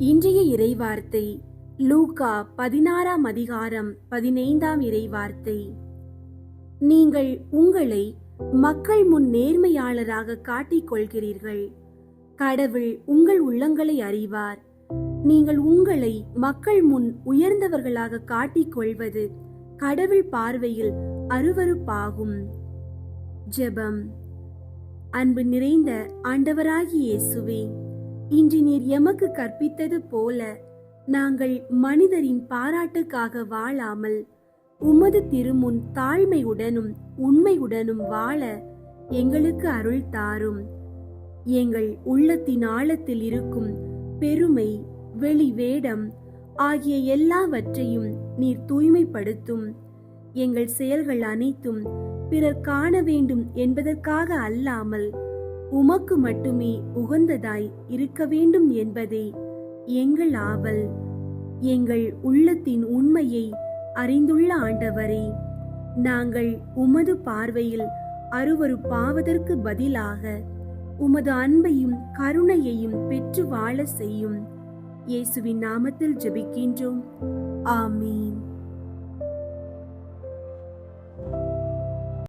இன்றைய இறைவார்த்தை லூகா பதினாறாம் அதிகாரம் பதினைந்தாம் இறைவார்த்தை. நீங்கள் உங்களை மக்கள் முன் நேர்மையாளராக காட்டிக் கொள்கிறீர்கள் கடவுள் உங்கள் உள்ளங்களை அறிவார். நீங்கள் உங்களை மக்கள் முன் உயர்ந்தவர்களாக காட்டிக் கொள்வது கடவுள் பார்வையில் அருவருப்பாகும். ஜெபம். அன்பு நிறைந்த ஆண்டவராகிய இயேசுவே இன்று நீர் எமக்கு கற்பித்தது போல நாங்கள் மனிதரின் பாராட்டுக்காக வாழாமல் உமது திருமுன் தாழ்மையுடனும் உண்மையுடனும் வாழ எங்களுக்கு அருள் தாரும். எங்கள் உள்ளத்தின் ஆழத்தில் இருக்கும் பெருமை வெளி வேடம் ஆகிய எல்லாவற்றையும் நீர் தூய்மைப்படுத்தும். எங்கள் செயல்கள் அனைத்தும் பிறர் காண வேண்டும் என்பதற்காக அல்லாமல் உமக்கு மட்டுமே உகந்ததாய் இருக்க வேண்டும் என்பதே எங்கள் ஆவல். எங்கள் உள்ளத்தின் உண்மையை அறிந்துள்ள ஆண்டவரே நாங்கள் உமது பார்வையில் அருவறுப்பாவதற்கு பதிலாக உமது அன்பையும் கருணையையும் பெற்று வாழ செய்யும். இயேசுவின் நாமத்தில் ஜெபிக்கின்றோம். ஆமீன்.